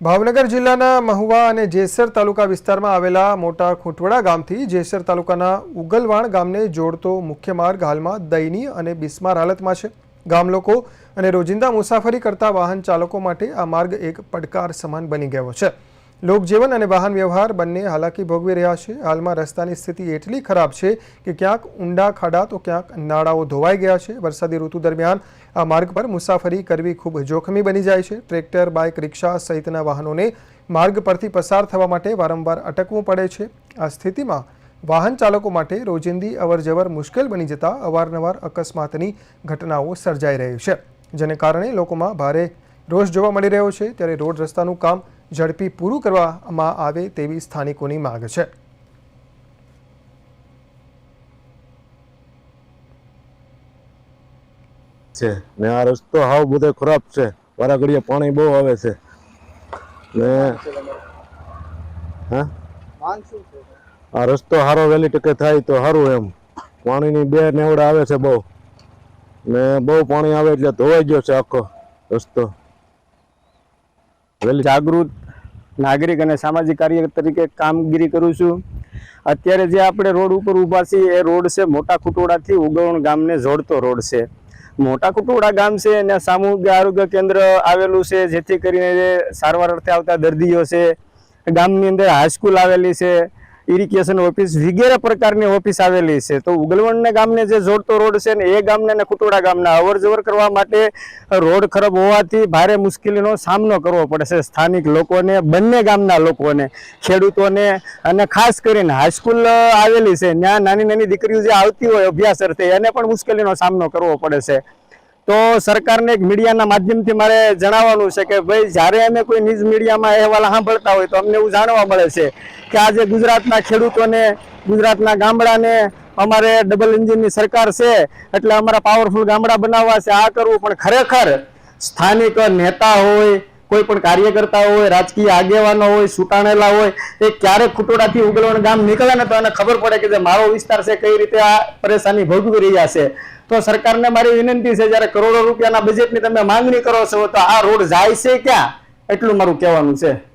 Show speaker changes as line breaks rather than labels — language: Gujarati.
ભાવનગર જિલ્લાના મહુવા અને જેસર તાલુકા વિસ્તારમાં આવેલા મોટા ખૂંટવડા ગામથી જેસર તાલુકાના ઉગલવાણ ગામને જોડતો મુખ્ય માર્ગ હાલમાં દયનીય અને બિસ્માર હાલતમાં છે. ગામ લોકો અને રોજિંદા મુસાફરી કરતા વાહન ચાલકો માટે આ માર્ગ એક પડકાર સમાન બની ગયો છે. લોકજીવન અને વાહન વ્યવહાર બંને હાલાકી ભોગવી રહ્યા છે. હાલમાં રસ્તાની સ્થિતિ એટલી ખરાબ છે કે ક્યાંક ઊંડા ખાડા તો ક્યાંક નાળાઓ ધોવાઈ ગયા છે. વરસાદી ઋતુ દરમિયાન આ માર્ગ પર મુસાફરી કરવી ખૂબ જોખમી બની જાય છે. ટ્રેક્ટર, બાઇક, રિક્ષા સહિતના વાહનોને માર્ગ પરથી પસાર થવા માટે વારંવાર અટકવું પડે છે. આ સ્થિતિમાં વાહન ચાલકો માટે રોજિંદી અવરજવર મુશ્કેલ બની જતા અવારનવાર અકસ્માતની ઘટનાઓ સર્જાઈ રહી છે, જેને કારણે લોકોમાં ભારે રોષ જોવા મળી રહ્યો છે. ત્યારે રોડ રસ્તાનું કામ ઝડપી પૂરું કરવામાં આવે તેવી સ્થાનિકોની માંગ છે.
છે. ને આ રસ્તો હાવ બધો ખરાબ છે. વારાઘડીએ પાણી બહુ આવે છે. ને હા? આ રસ્તો સારો વહેલી ટકે થાય તો સારું એમ. પાણીની બે નેવડા આવે છે બહુ. ને બહુ પાણી આવે એટલે ધોવાઈ ગયો છે આખો રસ્તો. વહેલી
જાગૃત નાગરિક અને સામાજિક કાર્ય તરીકે કામગીરી કરું છું. અત્યારે જે આપણે રોડ ઉપર ઊભા છીએ, એ રોડ છે મોટા કુટોડાથી ઉગવણ ગામને જોડતો રોડ છે. મોટા કુટોડા ગામ છે, અને સામૂહિક આરોગ્ય કેન્દ્ર આવેલું છે, જેથી કરીને સારવાર અર્થે આવતા દર્દીઓ છે. ગામની અંદર હાઈસ્કૂલ આવેલી છે ઇરિગેશન ઓફિસ વગેરે પ્રકારની ઓફિસ આવેલી છે. તો ઉગલવણને ગામને જે જોડતો રોડ છે ને એ ગામને અને કુટોડા ગામના અવર જવર કરવા માટે રોડ ખરાબ હોવાથી ભારે મુશ્કેલીનો સામનો કરવો પડે છે. સ્થાનિક લોકોને, બંને ગામના લોકોને, ખેડૂતોને અને ખાસ કરીને હાઈસ્કૂલ આવેલી છે. ત્યાં નાની નાની દીકરીઓ જે આવતી હોય અભ્યાસ અર્થે એને પણ મુશ્કેલીનો સામનો કરવો પડે છે. તો સરકારને એક મીડિયાના માધ્યમથી મારે જણાવવાનું છે કે ભાઈ, જ્યારે અમે કોઈ ન્યૂઝ મીડિયામાં અહેવાલ સાંભળતા હોય તો અમને એવું જાણવા મળે છે કે આજે ગુજરાતના ખેડૂતોને, ગુજરાતના ગામડાને અમારે ડબલ એન્જિનની સરકાર છે, એટલે અમારા પાવરફુલ ગામડા બનાવવા છે. આ કરવું પણ ખરેખર સ્થાનિક નેતા હોય કોઈ પણ કાર્યકર્તા હોય, રાજકીય આગેવાનો હોય સુટાણેલા હોય, એ ક્યારેક ખુટોડાથી ઉગલવણ ગામ નીકળે ને તો એને ખબર પડે કે જે મારો વિસ્તાર છે, કઈ રીતે આ પરેશાની ભોગવી રહ્યા છે. તો સરકારને મારી વિનંતી છે, જ્યારે કરોડો રૂપિયાના બજેટની તમે માંગણી કરો છો, તો આ રોડ જાય છે ક્યાં? એટલું મારું કહેવાનું છે.